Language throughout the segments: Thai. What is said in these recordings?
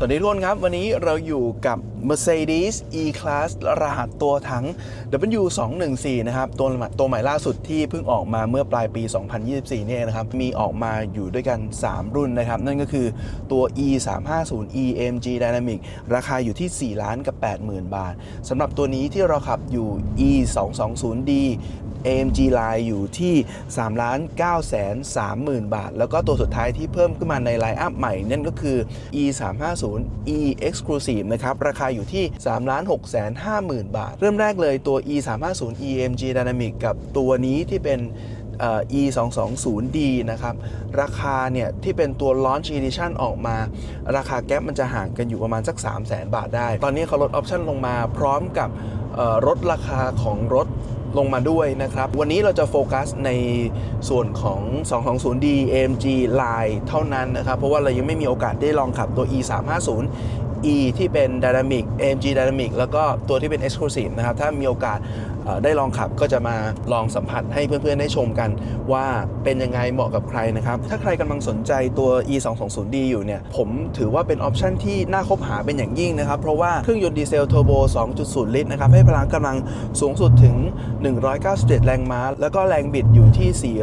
สวัสดีทุกคนครับ วันนี้เราอยู่กับ Mercedes E-Class รหัสตัวถัง W214 นะครับตัวตัวใหม่ล่าสุดที่เพิ่งออกมาเมื่อปลายปี 2024นี่เองนะครับ มีออกมาอยู่ด้วยกัน 3 รุ่นนะครับ นั่นก็คือตัว E350 EMG Dynamic ราคาอยู่ที่ 4 ล้านกับ 80,000 บาทสำหรับตัวนี้ที่เราขับอยู่ E220D AMG Line อยู่ที่3ล้าน9แสน30,000 บาท แล้วก็ตัวสุดท้ายที่เพิ่มขึ้นมาในไลน์อัพใหม่ นั่นก็คือ E 3 5 0 E Exclusive นะครับ ราคาอยู่ที่3ล้าน6แสน50,000 บาท เริ่มแรกเลยตัว E 3 5 0 EMG Dynamic กับตัวนี้ที่เป็นเอ่อ E 2 2 0 D นะครับ ราคาเนี่ย ที่เป็นตัว Launch Edition ออกมา ราคาแก๊ปมันจะห่างกันอยู่ประมาณสัก 3 0 0 0 0 0 บาทได้ ตอนนี้เขาลดออปชั่นลงมาพร้อมกับลดราคาของรถ ลงมาด้วยนะครับ วันนี้เราจะโฟกัสในส่วนของ 220D AMG Line เท่านั้นนะครับ เพราะว่าเรายังไม่มีโอกาสได้ลองขับตัว E 3 5 0 E ที่เป็น Dynamic AMG Dynamic แล้วก็ตัวที่เป็น Exclusive นะครับ ถ้ามีโอกาสได้ลองขับก็จะมาลองสัมผัสให้เพื่อนๆ ได้ชมกัน ว่าเป็นยังไงเหมาะกับใครนะครับ ถ้าใครกำลังสนใจตัว E 2 2 0 D อยู่เนี่ย ผมถือว่าเป็นออปชันที่น่าคบหาเป็นอย่างยิ่งนะครับ เพราะว่าเครื่องยนต์ดีเซลเทอร์โบ 2.0 ลิตรนะครับ ให้พลังกำลังสูงสุดถึง 197 แรงม้า แล้วก็แรงบิดอยู่ที่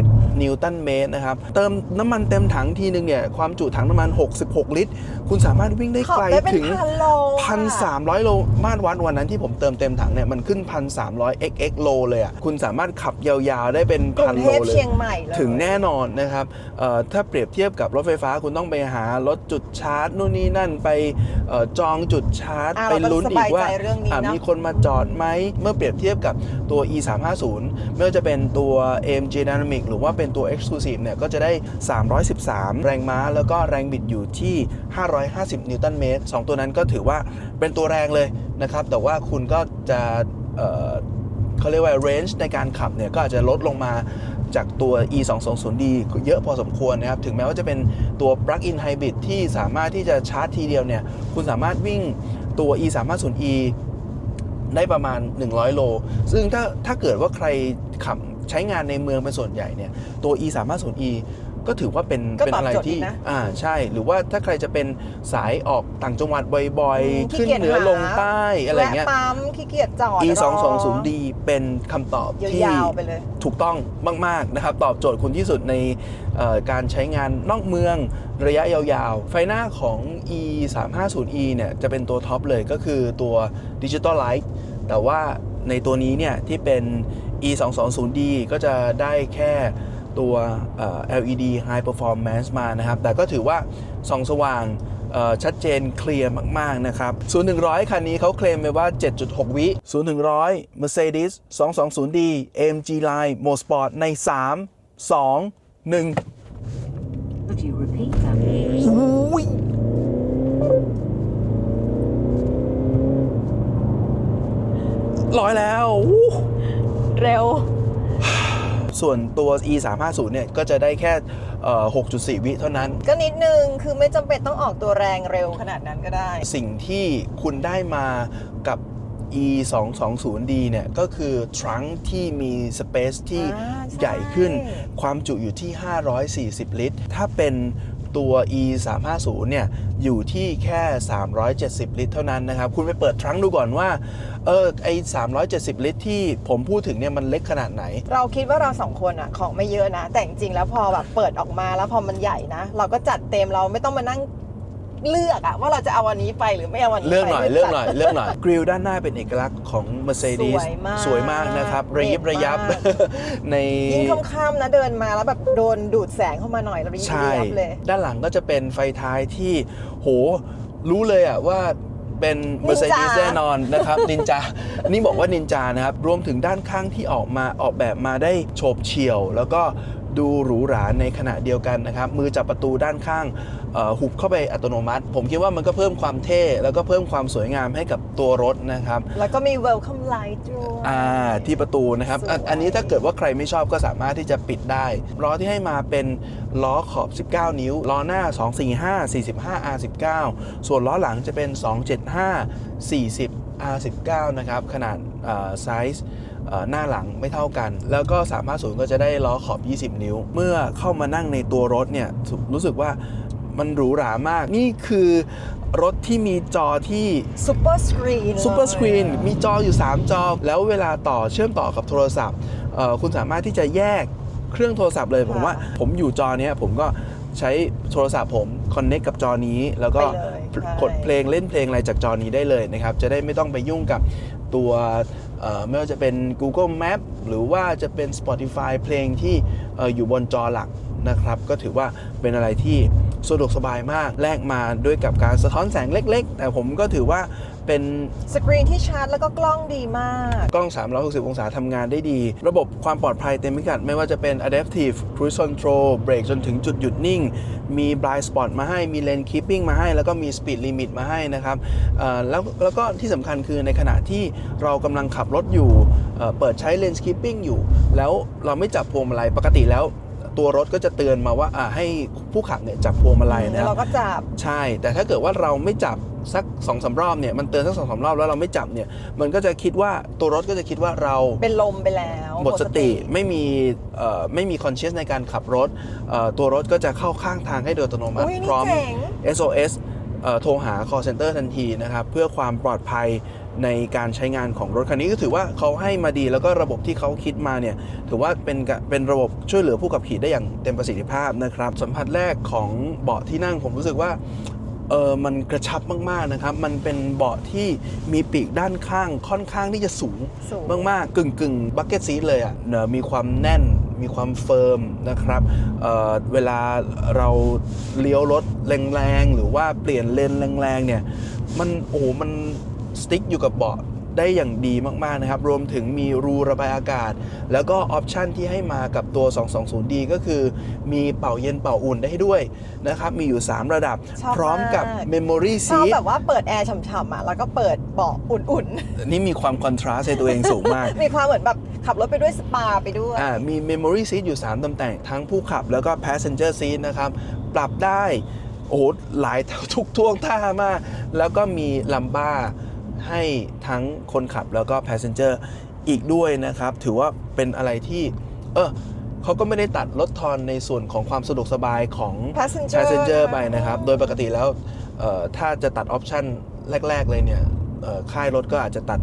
440 นิวตันเมตรนะครับ เติมน้ำมันเต็มถังทีนึงเนี่ย ความจุถังน้ำมัน 66 ลิตร คุณสามารถวิ่งได้ขับไกลได้เป็นถึงพันโลอะพันสามร้อยโลมาตรวัดวันนั้นที่ผมเติมเต็มถังเนี่ยมันขึ้นพันสามร้อย xx โลเลยอะคุณสามารถขับยาวๆได้เป็นกรุพันงโลเทพเลยเชียงใหม่เลยถึงแน่นอนนะครับเอ่อถ้าเปรียบเทียบกับรถไฟฟ้าคุณต้องไปหารถจุดชาร์จนู่นนี่นั่นไปเอ่อจองจุดชาร์จอะไปเราก็ลุ้นอีกว่าสบายใจเรื่องนี้อะเนอะมีคนมาจอดไหมเมื่อเปรียบเทียบกับตัว e 3 5 0ไม่ว่าจะเป็นตัว AMG Dynamic หรือว่าเป็นตัว Exclusive เนี่ยก็จะได้ 313 แรงม้า แล้วก็แรงบิดอยู่ที่550 นิวตันเมตรสองตัวนั้นก็ถือว่าเป็นตัวแรงเลยนะครับ แต่ว่าคุณก็จะเเขาเรียกว่า range ในการขับเนี่ยก็อาจจะลดลงมาจากตัว e 2 2 0 d เยอะพอสมควรนะครับ ถึงแม้ว่าจะเป็นตัว plug-in hybrid ที่สามารถที่จะชาร์จทีเดียวเนี่ย คุณสามารถวิ่งตัว e 3 5 0 e ได้ประมาณ 100 โล ซึ่งถ้าถ้าเกิดว่าใครขับใช้งานในเมืองเป็นส่วนใหญ่เนี่ย ตัว e 3 5 0 e ก็ถือว่าเป็นก็เป็นตอบอะไรโจทย์ที่ ดีนะอ่าใช่ หรือว่าถ้าใครจะเป็นสายออกต่างจังหวัดบ่อยอืมๆขึ้นขี้เกียจเหนือหา ลงใต้อะไรเงี้ย แวะปั๊มขี้เกียจจอด e ร2 2 0 d เป็นคำตอบที่ยาวๆไปเลย ถูกต้องมาก ๆ นะครับ ตอบโจทย์คุณที่สุดในเอ่อการใช้งานนอกเมืองระยะยาวๆ ไฟหน้าของ e 3 5 0 e เนี่ยจะเป็นตัวท็อปเลยก็คือตัว Digital Light แต่ว่าในตัวนี้เนี่ยที่เป็น e 2 2 0 d ก็จะได้แค่ ตัวเอ่อ LED High Performance มานะครับ แต่ก็ถือว่าส่องสว่างเอ่อชัดเจนเคลียร์มาก ๆ นะครับ0ูนย์ถึงร้อยคันนี้เขาเคลมไว้ว่า 7.6 วิ0ูนย์ถึงร้อย Mercedes 220D AMG Line Mo Sport ใน 3 2 1 Could you repeat that, please? อุ้ยร้อยแล้วอู้เร็ว ส่วนตัว e 3 5 0เนี่ยก็จะได้แค่เอ่อ6.4 วิเท่านั้น ก็นิดนึง คือไม่จำเป็นต้องออกตัวแรงเร็วขนาดนั้นก็ได้ สิ่งที่คุณได้มากับ e 2 2 0 d เนี่ย ก็คือทรังที่มีสเปซที่อ่าใช่ใหญ่ขึ้น ความจุอยู่ที่ 540 ลิตร ถ้าเป็น ตัว e 3 5 0เนี่ย อยู่ที่แค่ 370 ลิตรเท่านั้นนะครับ คุณไปเปิดทรังดูก่อนว่า เออ ไอ370 ลิตรที่ผมพูดถึงเนี่ย มันเล็กขนาดไหน เราคิดว่าเราสองคนอะของไม่เยอะนะ แต่จริงๆแล้วพอแบบเปิดออกมาแล้วพอมันใหญ่นะ เราก็จัดเต็มเราไม่ต้องมานั่ง เลือกอะว่าเราจะเอาวันนี้ไปหรือไม่เอาวันนี้ไปเรื่องหน่อยจัดเรื่องหน่อย เรื่องหน่อย กริลด้านหน้าเป็นเอกลักษณ์ของ Mercedes สวยมากสวยมากนะครับระยิบระยับ เด็ดมาก ใน ยิ่งค่ำๆนะเดินมาแล้วแบบโดนดูดแสงเข้ามาหน่อยเรายิ่งใช่ เรียบเลย ด้านหลังก็จะเป็นไฟท้ายที่โห รู้เลยอะว่าเป็น Mercedes นินจาแน่นอนนะครับ นินจา นี่บอกว่านินจานะครับ รวมถึงด้านข้างที่ออกมาออกแบบมาได้โฉบเฉี่ยว แล้วก็ ดูหรูหราในขณะเดียวกันนะครับ มือจับประตูด้านข้างเอ่อหุบเข้าไปอัตโนมัติ ผมคิดว่ามันก็เพิ่มความเท่ แล้วก็เพิ่มความสวยงามให้กับตัวรถนะครับ แล้วก็มี welcome light ด้วยอ่าที่ประตูนะครับอะสวยอันนี้ถ้าเกิดว่าใครไม่ชอบก็สามารถที่จะปิดได้ล้อที่ให้มาเป็นล้อขอบ 19 นิ้วล้อหน้า 245 45 R19 ส่วนล้อหลังจะเป็น 275 40 R19 นะครับขนาดไซส์ หน้าหลังไม่เท่ากัน แล้วก็ 350 ก็จะได้ล้อขอบ 20 นิ้ว เมื่อเข้ามานั่งในตัวรถเนี่ยรู้สึกว่ามันหรูหรามาก นี่คือรถที่มีจอที่ซูเปอร์สกรีนซูเปอร์สกรีนมีจออยู่ 3 จอ แล้วเวลาต่อเชื่อมต่อกับโทรศัพท์เอ่อคุณสามารถที่จะแยกเครื่องโทรศัพท์เลย ผมว่าผมอยู่จอเนี้ยผมก็ใช้โทรศัพท์ผมคอนเน็กกับจอนี้ แล้วก็ไปเลยใช่กดเพลงเล่นเพลงอะไรจากจอนี้ได้เลยนะครับ จะได้ไม่ต้องไปยุ่งกับตัวเอ่อ ไม่ว่าจะเป็น Google Map หรือว่าจะเป็น Spotify เพลงที่ออยู่บนจอหลักนะครับ ก็ถือว่าเป็นอะไรที่สะดวกสบายมากแลกมาด้วยกับการสะท้อนแสงเล็ก ๆ แต่ผมก็ถือว่า เป็นสกรีนที่ชาร์จแล้วก็กล้องดีมาก กล้อง 360 องศาทำงานได้ดี ระบบความปลอดภัยเต็มพิกัด ไม่ว่าจะเป็น adaptive cruise control เบรกจนถึงจุดหยุดนิ่ง มี blind spot มาให้ มี lane keeping มาให้ แล้วก็มี speed limit มาให้นะครับเอ่อแล้วแล้วก็ที่สำคัญคือในขณะที่เรากำลังขับรถอยู่เอ่อเปิดใช้ lane keeping อยู่ แล้วเราไม่จับพวงมาลัยปกติแล้วตัวรถก็จะเตือนมาว่าอ่าให้ผู้ขับเนี่ยจับพวงมาลัยนะคแล้วรับเราก็จับ ใช่ แต่ถ้าเกิดว่าเราไม่จับ สักสองสารอบเนี่ยมันเตือนสักสองสารอบแล้วเราไม่จับเนี่ยมันก็จะคิดว่าตัวรถก็จะคิดว่าเราเป็นลมไปแล้วหมดสติไม่มีเอ่อไม่มีคอนเชียสในการขับรถเอ่อตัวรถก็จะเข้าข้างทางให้โดยอัตโนมัติอุ้ยพนี่ร้อมเจ๋ง SOS เอ่อโทรหา call center ทันทีนะครับเพื่อความปลอดภัยในการใช้งานของรถคันนี้ก็ถือว่าเขาให้มาดีแล้วก็ระบบที่เขาคิดมาเนี่ยถือว่าเป็นกะเป็นระบบช่วยเหลือผู้ขับขี่ได้อย่างเต็มประสิทธิภาพนะครับสัมผัสแรกของเบาะที่นั่งผมรู้สึกว่า เออมันกระชับมากๆนะครับ มันเป็นเบาะที่มีปีกด้านข้างค่อนข้างที่จะสูงสูง มากๆกึ่งกึ่งบักเก็ตซีทเลยอะ่ะเนอะมีความแน่น มีความเฟิร์มนะครับเอ่อเวลาเราเลี้ยวรถแรงๆ หรือว่าเปลี่ยนเลนแรงๆเนี่ย มันโอ้โหมันสติ๊กอยู่กับเบาะ ได้อย่างดีมากๆนะครับ รวมถึงมีรูระบายอากาศ แล้วก็ออปชันที่ให้มากับตัว 220D ก็คือมีเป่าเย็นเป่าอุ่นได้ด้วยนะครับ มีอยู่ 3 ระดับ ชอบพร้อมกับ มาก Memory ชอบ Seat แบบว่าเปิดแอร์ฉ่ำๆอะแล้วก็เปิดเบาะอุ่นนี่มีความคอนทราสต์ในตัวเองสูงมาก ๆ มีความเหมือนแบบขับรถไปด้วยสปาไปด้วย อ่ามี Memory Seat อยู่ 3ตำแหน่งทั้งผู้ขับแล้วก็ Passenger Seat นะครับ ปรับได้ โอ้โหหลาย ทุกท่วงท่ามาก แล้วก็มีลัมบ้า ให้ทั้งคนขับแล้วก็ Passenger อีกด้วยนะครับ ถือว่าเป็นอะไรที่เออเขาก็ไม่ได้ตัดลดทอนในส่วนของความสะดวกสบายของ Passenger Passenger นะไปนะครับ โดยปกติแล้วเอ่อถ้าจะตัดออปชันแรก ๆ เลยเนี่ยเอ่อค่ายรถก็อาจจะตัด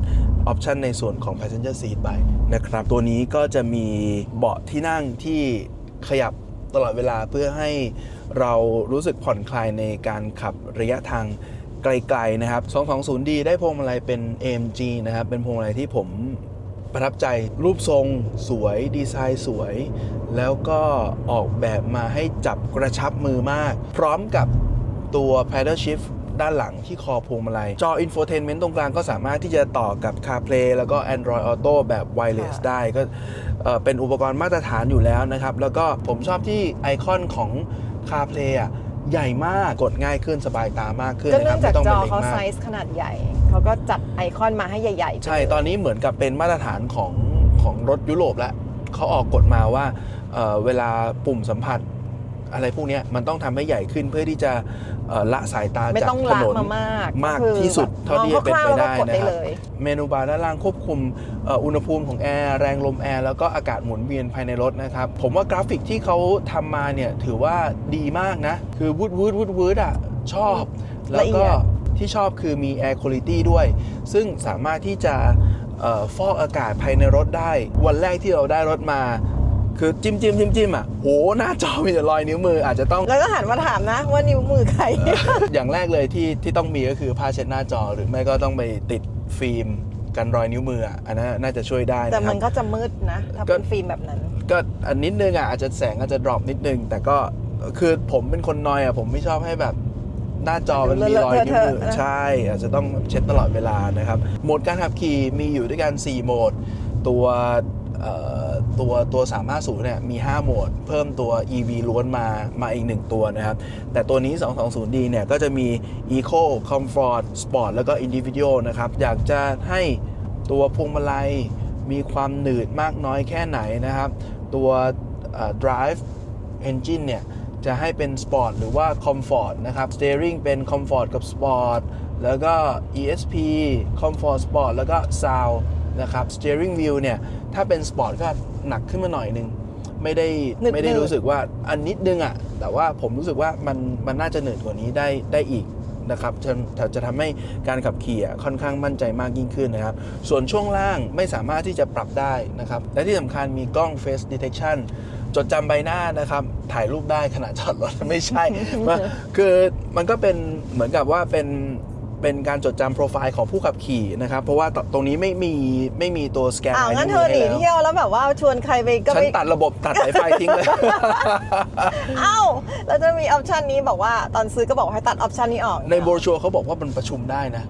ออปชันในส่วนของ Passenger Seat ไปนะครับ ตัวนี้ก็จะมีเบาะที่นั่งที่ขยับตลอดเวลาเพื่อให้เรารู้สึกผ่อนคลายในการขับระยะทาง ไกลๆนะครับ 220D ได้พวงมาลัยเป็น AMG นะครับ เป็นพวงมาลัยที่ผมประทับใจรูปทรงสวยดีไซน์สวย แล้วก็ออกแบบมาให้จับกระชับมือมาก พร้อมกับตัว paddle shift ด้านหลังที่คอพวงมาลัย จอ infotainment ตรงกลางก็สามารถที่จะต่อกับ CarPlay แล้วก็ Android Auto แบบ wireless ค่ะได้ก็เอ่อเป็นอุปกรณ์มาตรฐานอยู่แล้วนะครับ แล้วก็ผมชอบที่ไอคอนของ CarPlay อะ ใหญ่มากกดง่ายขึ้นสบายตามากขึ้นก็นะคเนื่รัอบงจากไม่ต้องจเป็นอเล็กเขามาไซกส์ขนาดใหญ่ เขาก็จัดไอคอนมาให้ใหญ่ๆใช่ไปเลยตอนนี้เหมือนกับเป็นมาตรฐานของของรถยุโรปแล้วเขาออกกฎมาว่าเอ่อเวลาปุ่มสัมผัส อะไรพวกเนี้ยมันต้องทำให้ใหญ่ขึ้นเพื่อที่จะเอ่อละสายตาไม่จากต้องถละนนมามากมากคือที่สุดแบบเท่าที่จะเป็นไปได้มองคร่าวๆแล้วก็กดนะได้ครับเลยเมนูบาร์ด้านล่างควบคุมเอ่ออุณหภูมิของแอร์แรงลมแอร์แล้วก็อากาศหมุนเวียนภายในรถนะครับ ผมว่ากราฟิกที่เขาทำมาเนี่ยถือว่าดีมากนะ คือวูดวูดวูดวูดอะชอบ แล้วก็ละเอียดที่ชอบคือมี Air Quality ด้วย ซึ่งสามารถที่จะเอ่อฟอกอากาศภายในรถได้ วันแรกที่เราได้รถมา คือจิ้มจิ้มจิ้มจิ้มอะโหหน้าจอมีแต่รอยนิ้วมืออาจจะต้อง แล้วก็หันมาถามนะว่านิ้วมือใคร อย่างแรกเลยที่ที่ต้องมีก็คือผ้าเช็ดหน้าจอหรือไม่ก็ต้องไปติดฟิล์มกันรอยนิ้วมืออะอันนั้นน่าจะช่วยได้แต่นะคมัรันบก็จะมืดนะถ้าก็เป็นฟิล์มแบบนั้น ก็อันนิดนึงอะอาจจะแสงอาจจะดรอปนิดนึง แต่ก็คือผมเป็นคนนอยอะผมไม่ชอบให้แบบหน้าจอมันมีรอยนิ้วมือเลอะเทอะๆนะใช่ อาจจะต้องเช็ดตลอดเวลานะครับโหมดการขับขี่มีอยู่ด้วยกัน 4 โหมด ตัวเอ่อ ตัวตัว 350 เนี่ยมี 5 โหมด เพิ่มตัว EV ล้วนมามาอีก 1 ตัวนะครับ แต่ตัวนี้ 220D เนี่ยก็จะมี Eco Comfort Sport แล้วก็ Individual นะครับ อยากจะให้ตัวพวงมาลัยมีความหนืดมากน้อยแค่ไหนนะครับ ตัว Drive Engine เนี่ย จะให้เป็น Sport หรือว่า Comfort นะครับ Steering เป็น Comfort กับ Sport แล้วก็ ESP Comfort Sport แล้วก็ Sound นะครับ Steering Wheel เนี่ย ถ้าเป็น Sport ก็หนักขึ้นมาหน่อยหนึง ไม่ได้หนึบๆ ไม่ได้รู้สึกว่าอันนิดนึงอะแต่ว่าผมรู้สึกว่ามันมันน่าจะเหนืดกว่านี้ได้ได้อีกนะครับจะจะจะทำให้การขับขี่อะค่อนข้างมั่นใจมากยิ่งขึ้นนะครับ ส่วนช่วงล่างไม่สามารถที่จะปรับได้นะครับ และที่สำคัญมีกล้อง Face Detection จดจำใบหน้านะครับ ถ่ายรูปได้ขณะจอดรถ ไม่ใช่มันคือมันก็เป็นเหมือนกับว่าเป็น เป็นการจดจำโปรไฟล์ของผู้ขับขี่นะครับ เพราะว่าตตรงนี้ไม่มีไม่มีตัวสแกนอ้าวลายงั้นวเธอหนีให้แล้วเที่ยวแล้วแบบว่าชวนใครไปก็ฉัไปนตัดระบบตัดสายไฟทิ้งเลย เอ้าแล้วจะมีออปชันนี้บอกว่าตอนซื้อก็บอกให้ตัดออปชันนี้ออกในโบรชัวร์เขาบอกว่ามันประชุมได้นะ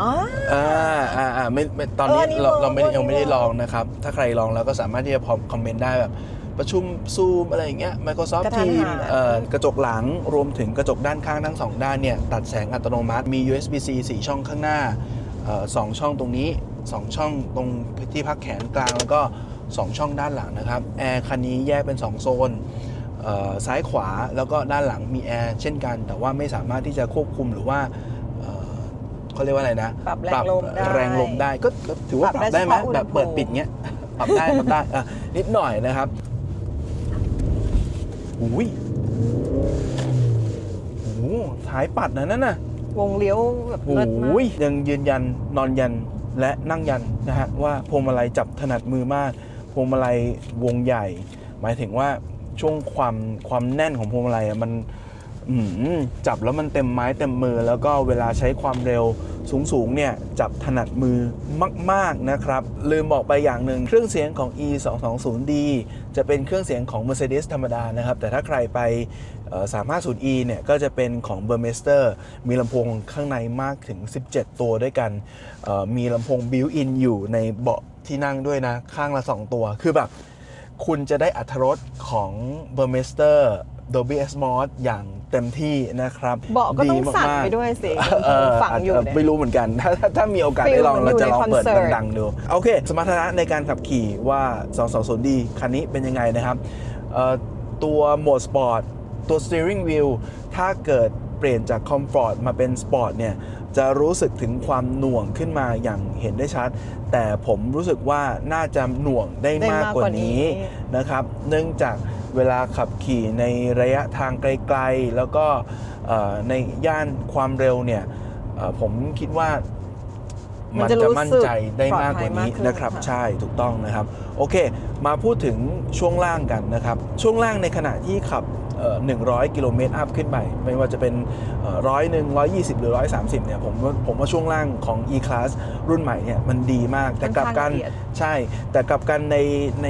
อ๋ออ่าอ่าอ่าไม่ไม่ตอนนี้เอออันนี้เราเวิร์กเราไม่ได้อันนี้ยังไม่ได้เวิร์กลองนะครับ ถ้าใครลองแล้วก็สามารถที่จะพอคอมเมนต์ได้แบบ ประชุมซูมอะไรอย่างเงี้ย Microsoft กระทัน Teams หัน เอ่อกระจกหลังรวมถึงกระจกด้านข้างทั้งสองด้านเนี่ย ตัดแสงอัตโนมัติมี USB-C 4 ช่องข้างหน้าเอ่อสองช่องตรงนี้ 2 ช่องตรงที่พักแขนกลางแล้วก็ 2 ช่องด้านหลังนะครับ แอร์คันนี้แยกเป็น 2 โซนเอ่อซ้ายขวาแล้วก็ด้านหลังมีแอร์เช่นกัน แต่ว่าไม่สามารถที่จะควบคุมหรือว่าเอ่อเขาเรียกว่าอะไรนะ ปรับแรงลมได้ แรงลมได้ก็ก็ถือว่าปปรัรับบได้ได้ไหมเฉพาะอุณหแบบเปิดภูมิ ปิดเงี้ย ปรับได้ปรับได้อะนิดหน่อยนะครับ อุ้ยโอ้โหท้ายปัดนะนั่นน่ะวงเลี้ยวแบบโอ้เลิศมากยยังยืนยันนอนยันและนั่งยันนะฮะว่าพวงมาลัยจับถนัดมือมากพวงมาลัยวงใหญ่ หมายถึงว่าช่วงความความแน่นของพวงมาลัยอะมัน อืมจับแล้วมันเต็มไม้เต็มมือ แล้วก็เวลาใช้ความเร็วสูงๆเนี่ยจับถนัดมือมาก ๆ นะครับ ลืมบอกไปอย่างหนึ่งเครื่องเสียงของ e 2 2 0 d จะเป็นเครื่องเสียงของ Mercedes ธรรมดานะครับ แต่ถ้าใครไป 350 e เนี่ยก็จะเป็นของ b u r m e s t e r มีลำโพงข้างในมากถึง 17 ตัวด้วยกัน มีลำโพง built-in อยู่ในเบาะที่นั่งด้วยนะ ข้างละ 2 ตัวคือแบบคุณจะได้อัตรรสของ b u r m e s t e r Dolby Atmos อย่างเต็มที่นะครับเบาะก็ต้องสั่นมากๆไปด้วยสิเออฝังอยู่าจเนี่จะยไม่รู้เหมือนกัน ถ้าถ้าถ้ามีโอกาสได้ลองฟีลเหมืเราอนจะลองเปิดอยู่ในคอนเสิร์ตดังๆดูโอเค สมรรถนะในการขับขี่ว่า 220D คันนี้เป็นยังไงนะครับเอ่อตัวโหมดสปอร์ตตัว steering wheel ถ้าเกิดเปลี่ยนจากคอมฟอร์ตมาเป็นสปอร์ตเนี่ยจะรู้สึกถึงความหน่วงขึ้นมาอย่างเห็นได้ชัด แต่ผมรู้สึกว่าน่าจะหน่วงได้ได้มากมากกว่ากว่านี้นี้นะครับ เนื่องจาก เวลาขับขี่ในระยะทางไกลๆ แล้วก็เอ่อในย่านความเร็วเนี่ยเอ่อผมคิดว่ามัมันนจะจะรู้มั่นสึกใจได้มากกว่านี้ปลอดภัยมากขึ้นนะครับค่ะใช่ถูกต้องนะครับ โอเค มาพูดถึงช่วงล่างกันนะครับ ช่วงล่างในขณะที่ขับเอ่อ 100 กิโลเมตรอัพขึ้นไป ไม่ว่าจะเป็นร้อยหนึ่งร้อยยี่สิบหรือร้อยสามสิบเนี่ยผมว่าผมว่าช่วงล่างของ e-class รุ่นใหม่เนี่ยมันดีมาก แต่กลับกันค่อนข้างละเอียดใช่ แต่กลับกันในใน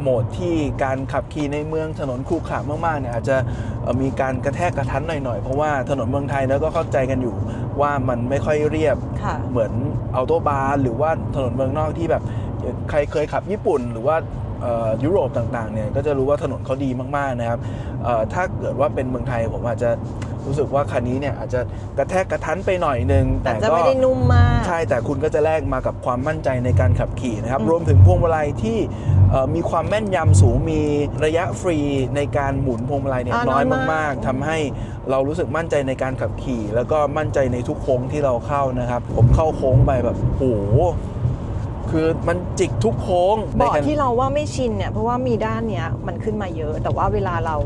โหมดที่การขับขี่ในเมืองถนนขรุขระมากๆเนี่ยอาจจะเอ่อมีการกระแทกกระทันหน่อยๆ เพราะว่าถนนเมืองไทยแล้วก็เข้าใจกันอยู่ว่ามันไม่ค่อยเรียบค่ะเหมือนอัลโตบาร์หรือว่าถนนเมืองนอกที่แบบใครเคยขับญี่ปุ่น หรือว่าเอ่อ ยุโรปต่างๆเนี่ยก็จะรู้ว่าถนนเขาดีมากๆนะครับเอ่อถ้าเกิดว่าเป็นเมืองไทยผมอาจจะรู้สึกว่าคันนี้เนี่ยอาจจะกระแทกกระทันไปหน่อยนึงแต่แต่จะก็ไม่ได้นุ่มมากใช่แต่คุณก็จะแลกมากับความมั่นใจในการขับขี่นะครับอืมรวมถึงพวงมาลัยที่เอ่อมีความแม่นยำสูงมีระยะฟรีในการหมุนพวงมาลัยเนี่ยอ่าน้อยน้อยมากมากๆทำให้เรารู้สึกมั่นใจในการขับขี่ แล้วก็มั่นใจในทุกโค้งที่เราเข้านะครับ ผมเข้าโค้งไปแบบโอ้โห คือมันจิกทุกโค้งเบาะในขณะที่เราว่าไม่ชินเนี่ยเพราะว่ามีด้านเนี้ยมันขึ้นมาเยอะ แต่ว่าเวลาเรา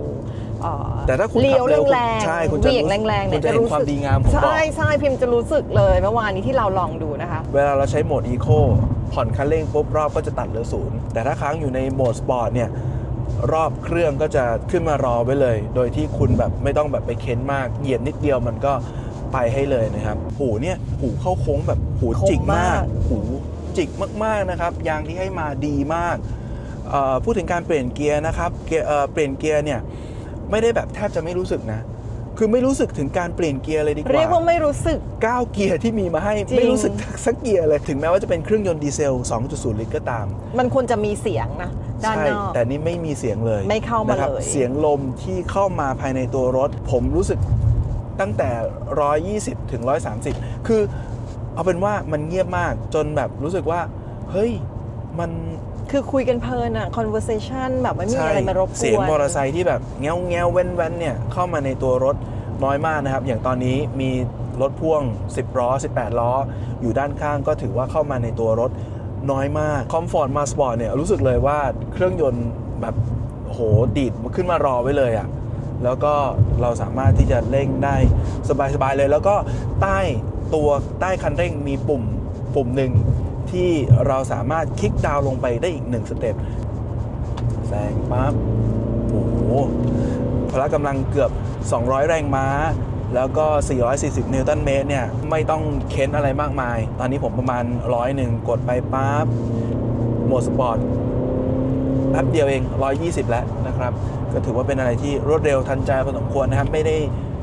เอ่อแต่ถ้าคุณเลี้ขัยวบเร็วแรงๆใช่คุณจะเบี่ยงรู้แรงๆคุเนี่ยณจะเห็นความดีงามของเบาะใช่ใช่พิมพ์จะรู้สึกเลยเมื่อวานนี้ที่เราลองดูนะคะ เวลาเราใช้โหมดอีโคผ่อนคันเร่งปุ๊บรอบก็จะตัดเหลือศูนย์แต่ถ้าค้างอยู่ในโหมดสปอร์ตเนี่ยรอบเครื่องก็จะขึ้นมารอไว้เลย โดยที่คุณแบบไม่ต้องแบบไปเค้นมากเหยียบนิดเดียวมันก็ไปให้เลยนะครับ หูเนี่ยหูเข้าโค้งแบบหูจิกมากคมมากหู จิกมากๆนะครับ ยางที่ให้มาดีมากเอ่อพูดถึงการเปลี่ยนเกียร์นะครับเกียร์เอ่อเปลี่ยนเกียร์เนี่ยไม่ได้แบบแทบจะไม่รู้สึกนะ คือไม่รู้สึกถึงการเปลี่ยนเกียร์เลยดีกว่า เรียกว่าไม่รู้สึก 9 เกียร์ที่มีมาให้จริงไม่รู้สึกสักเกียร์เลย ถึงแม้ว่าจะเป็นเครื่องยนต์ดีเซล 2.0 ลิตรก็ตาม มันควรจะมีเสียงนะด้านใช่นอกแต่นี่ไม่มีเสียงเลย ไม่เข้ามานะครับเลย เสียงลมที่เข้ามาภายในตัวรถ ผมรู้สึกตั้งแต่ 120 ถึง 130 คือ เอาเป็นว่ามันเงียบมากจนแบบรู้สึกว่า เฮ้ยมันคือคุยกันเพลินอะ conversation แบบไม่มีใช่อะไรมารบกวน เสียงมอเตอร์ไซค์ที่แบบแงวแงวเว้นแว้นเนี่ยเข้ามาในตัวรถน้อยมากนะครับ อย่างตอนนี้มีรถพ่วง 10 ล้อ 18 ล้อ อยู่ด้านข้างก็ถือว่าเข้ามาในตัวรถน้อยมากคอมฟอร์ตมาสปอร์ตเนี่ยรู้สึกเลยว่าเครื่องยนต์แบบโหดีดขึ้นมารอไว้เลยอะ่ะแล้วก็เราสามารถที่จะเร่งได้สบายๆเลย แล้วก็ใต้ ตัวใต้คันเร่งมีปุ่มปุ่มหนึ่งที่เราสามารถคลิกดาวน์ลงไปได้อีกหนึ่งสเต็ปแซงปั๊บโอ้โหพละกำลังเกือบ 200 แรงม้า แล้วก็ 440 นิวตันเมตรเนี่ย ไม่ต้องเค้นอะไรมากมาย ตอนนี้ผมประมาณร้อยหนึ่งกดไปปั๊บโหมดสปอร์ตแป๊บเดียวเอง 120 แล้วนะครับ ก็ถือว่าเป็นอะไรที่รวดเร็วทันใจพอสมควรนะครับ ไม่ได้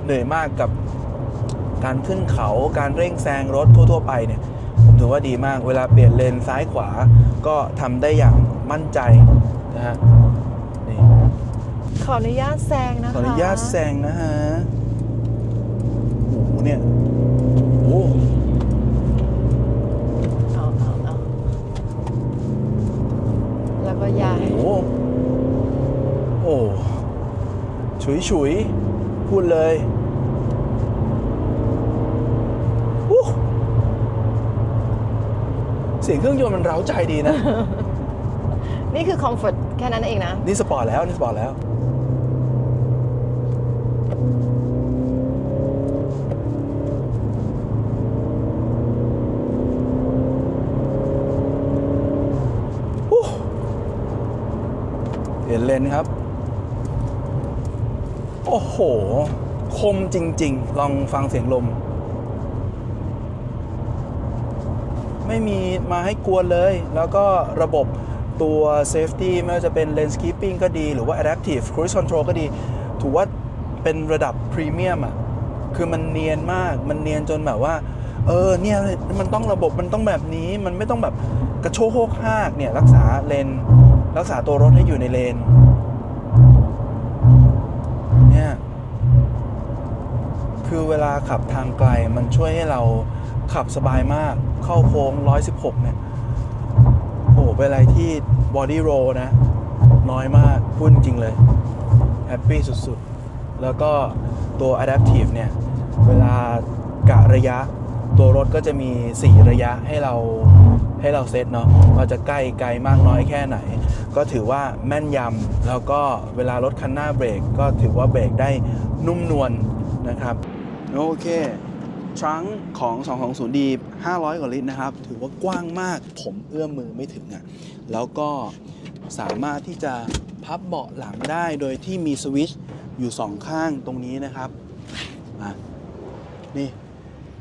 เหนื่อยมากกับ การขึ้นเขาการเร่งแซงรถทั่ว ๆ ไปเนี่ยผมถือว่าดีมากเวลาเปลี่ยนเลนซ้ายขวาก็ทำได้อย่างมั่นใจนะฮะนี่ขออนุญาตแซงนะคะขออนุญาตแซงนะฮะโอ้โหเนี่ยโอ้โหเอาเอาเอาแล้วก็ย้าย โอ้โหโอ้ฉุยฉุยพูดเลยอู้เสียงเครื่องยนต์มันเร้าใจดีนะ นี่คือคอมฟอร์ตแค่นั้นเองนะ นี่สปอร์ตแล้วนี่สปอร์ตแล้วอู้เห็นเลนครับ โอ้โห คมจริง ๆ ลองฟังเสียงลม ไม่มีมาให้กวนเลย แล้วก็ระบบตัว safety ไม่ว่าจะเป็น lane keeping ก็ดี หรือว่า adaptive cruise control ก็ดี ถือว่าเป็นระดับพรีเมียมอะ คือมันเนียนมาก มันเนียนจนแบบว่า เออ เนี่ย มันต้องระบบมันต้องแบบนี้ มันไม่ต้องแบบกระโชกโคกหากเนี่ย รักษาเลน รักษาตัวรถให้อยู่ในเลน เนี่ย คือเวลาขับทางไกลมันช่วยให้เรา ขับสบายมากเข้าโค้ง 116 เนี่ย โอ้โหเป็นอะไรที่บอดี้โรนะ น้อยมากพูดจริงเลย แฮปปี้สุดๆ แล้วก็ตัว Adaptive เนี่ย เวลากะระยะ ตัวรถก็จะมี 4 ระยะให้เราให้เราเซตเนาะว่าจะใกล้ไกลมากน้อยแค่ไหน ก็ถือว่าแม่นยำแล้วก็เวลารถคันหน้าเบรก ก็ถือว่าเบรกได้นุ่มนวลนะครับ โอเค ทรังของ 220D 500 กว่าลิตรนะครับ ถือว่ากว้างมาก ผมเอื้อมมือไม่ถึงอะ่ะ แล้วก็สามารถที่จะพับเบาะหลังได้โดยที่มีสวิตช์อยู่สองข้างตรงนี้นะครับนี่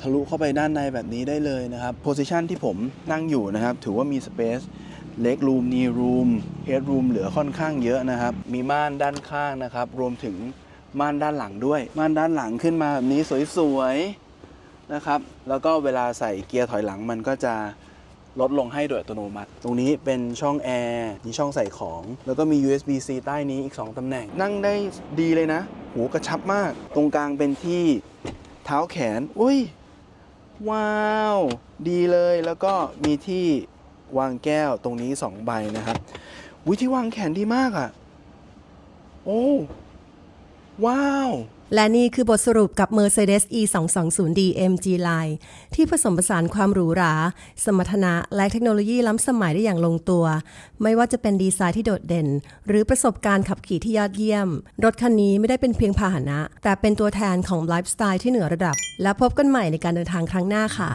ทะลุเข้าไปด้านในแบบนี้ได้เลยนะครับโพซิชันที่ผมนั่งอยู่นะครับ ถือว่ามีสเปซเล็กรูมนีรูมเฮดรูมเหลือค่อนข้างเยอะนะครับ มีม่านด้านข้างนะครับ รวมถึงม่านด้านหลังด้วย ม่านด้านหลังขึ้นมาแบบนี้สวยๆ นะครับ แล้วก็เวลาใส่เกียร์ถอยหลังมันก็จะลดลงให้โดยอัตโนมัติ ตรงนี้เป็นช่องแอร์มีช่องใส่ของ แล้วก็มี USB-C ใต้นี้อีก 2ตำแหน่ง นั่งได้ดีเลยนะ หูกระชับมาก ตรงกลางเป็นที่เท้าแขน อุ้ย ว้าว ดีเลย แล้วก็มีที่วางแก้วตรงนี้ 2 ใบนะครับ วิที่วางแขนดีมากอะ่ะ โอ้ ว้าว และนี่คือบทสรุปกับ Mercedes E220D MG Line ที่ผสมผสานความหรูหรา สมรรถนะและเทคโนโลยีล้ำสมัยได้อย่างลงตัว ไม่ว่าจะเป็นดีไซน์ที่โดดเด่น หรือประสบการณ์ขับขี่ที่ยอดเยี่ยม รถคันนี้ไม่ได้เป็นเพียงพาหนะ แต่เป็นตัวแทนของไลฟ์สไตล์ที่เหนือระดับ และพบกันใหม่ในการเดินทางครั้งหน้าค่ะ